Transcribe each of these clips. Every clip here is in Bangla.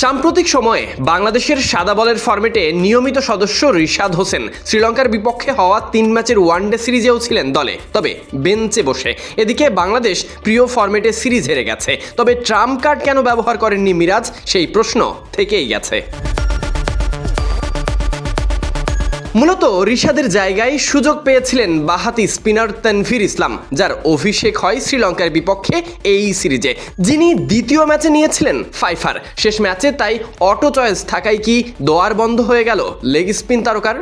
সাম্প্রতিক সময়ে বাংলাদেশের সাদা বলের ফর্মেটে নিয়মিত সদস্য রিশাদ হোসেন শ্রীলঙ্কার বিপক্ষে হওয়া তিন ম্যাচের ওয়ানডে সিরিজেও ছিলেন দলে। তবে বেঞ্চে বসে। এদিকে বাংলাদেশ প্রিয় ফর্মেটে সিরিজ হেরে গেছে। তবে ট্রাম্প কার্ড কেন ব্যবহার করেননি মিরাজ? সেই প্রশ্ন থেকেই গেছে। মূলত রিশাদের জায়গায় সুযোগ পেয়েছিলেন বাহাতি স্পিনার তানভীর ইসলাম যার অভিষেক হয় শ্রীলঙ্কার বিপক্ষে এই সিরিজে। যিনি দ্বিতীয় ম্যাচে নিয়েছিলেন ফাইফার। শেষ ম্যাচে তাই অটো চয়েস থাকায় কি দোয়ার বন্ধ হয়ে গেল লেগ স্পিন তারকার?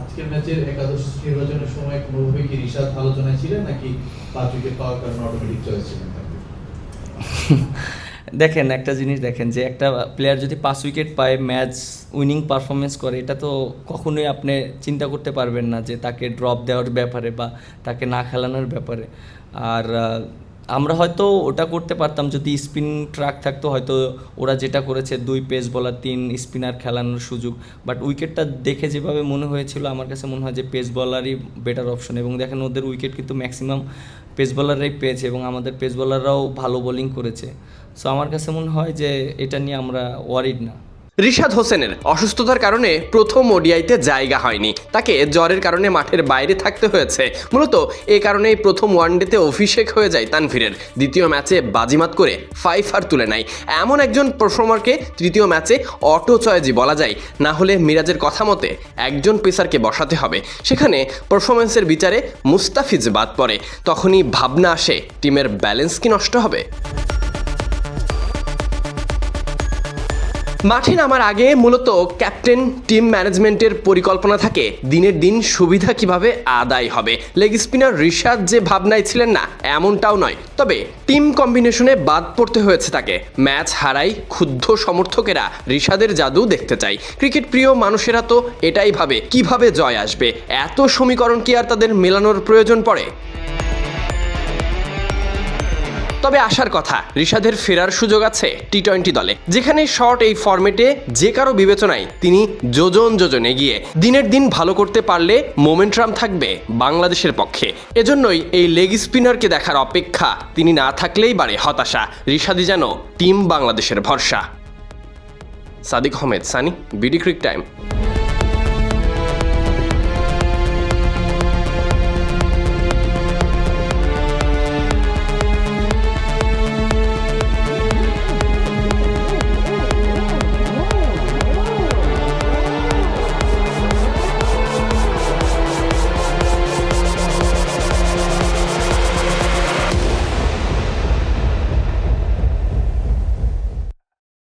আজকের ম্যাচের একাদশ নির্বাচনের সময় কোনোভাবে কি রিশাদ আলোচনায় ছিলেন নাকি পাঁচ উইকেট পাওয়ার কারণে অটোমেটিক চয়েস ছিলেন? দেখেন, একটা জিনিস দেখেন যে একটা প্লেয়ার যদি পাঁচ উইকেট পায় ম্যাচ উইনিং পারফরমেন্স করে, এটা তো কখনোই আপনি চিন্তা করতে পারবেন না যে তাকে ড্রপ দেওয়ার ব্যাপারে বা তাকে না খেলানোর ব্যাপারে। আর আমরা হয়তো ওটা করতে পারতাম, যদি স্পিন ট্রাক থাকতো, হয়তো ওরা যেটা করেছে, দুই পেস বলার, তিন স্পিনার খেলানোর সুযোগ। বাট উইকেটটা দেখে যেভাবে মনে হয়েছিল, আমার কাছে মনে হয় যে পেস বলারই বেটার অপশন এবং দেখেন, ওদের উইকেট কিন্তু ম্যাক্সিমাম পেস বলাররাই পেয়েছে এবং আমাদের পেস বলাররাও ভালো বোলিং করেছে। সো আমার কাছে মনে হয় যে এটা নিয়ে আমরা ওয়ারিড না। রিশাদ হোসেনের অসুস্থতার কারণে প্রথম ওডিআইতে জায়গা হয়নি। তাকে জ্বরের কারণে মাঠের বাইরে থাকতে হয়েছে। মূলত এ কারণেই প্রথম ওয়ানডেতে অভিষেক হয়ে যায় তানভীরের। দ্বিতীয় ম্যাচে বাজিমাত করে ফাইফার তুলে নেয়। এমন একজন পারফর্মারকে তৃতীয় ম্যাচে অটো চয়েজি বলা যায়। না হলে মিরাজের কথা মতে একজন পেসারকে বসাতে হবে। সেখানে পারফরমেন্সের বিচারে মুস্তাফিজ বাদ পড়ে। তখনই ভাবনা আসে, টিমের ব্যালেন্স কি নষ্ট হবে? মাঠে নামার আগে মূলত ক্যাপ্টেন টিম ম্যানেজমেন্টের পরিকল্পনা থাকে। দিনের দিন সুবিধা কীভাবে আদায় হবে? লেগ স্পিনার রিশাদ যে ভাবনায় ছিলেন না, এমনটাও নয়। তবে টিম কম্বিনেশনে বাদ পড়তে হয়েছে তাকে। ম্যাচ হারাই ক্ষুব্ধ সমর্থকেরা রিশাদের জাদু দেখতে চাই ক্রিকেট প্রিয় মানুষেরা তো এটাই ভাবে, কীভাবে জয় আসবে? এত সমীকরণ কি আর তাদের মেলানোর প্রয়োজন পড়ে? তবে আসার কথা ঋষাদের ফেরার সুযোগ আছে টি টোয়েন্টি দলে, যেখানে শর্ট এই ফরম্যাটে যে কারও বিবেচনায় তিনি যোজন যোজন এগিয়ে দিনের দিন ভালো করতে পারলে মোমেন্ট্রাম থাকবে বাংলাদেশের পক্ষে। এজন্যই এই লেগ স্পিনারকে দেখার অপেক্ষা তিনি না থাকলেই বাড়ে হতাশা ঋষাদি যেন টিম বাংলাদেশের ভরসা। Sadik Ahmed, Sunny, BD cric time.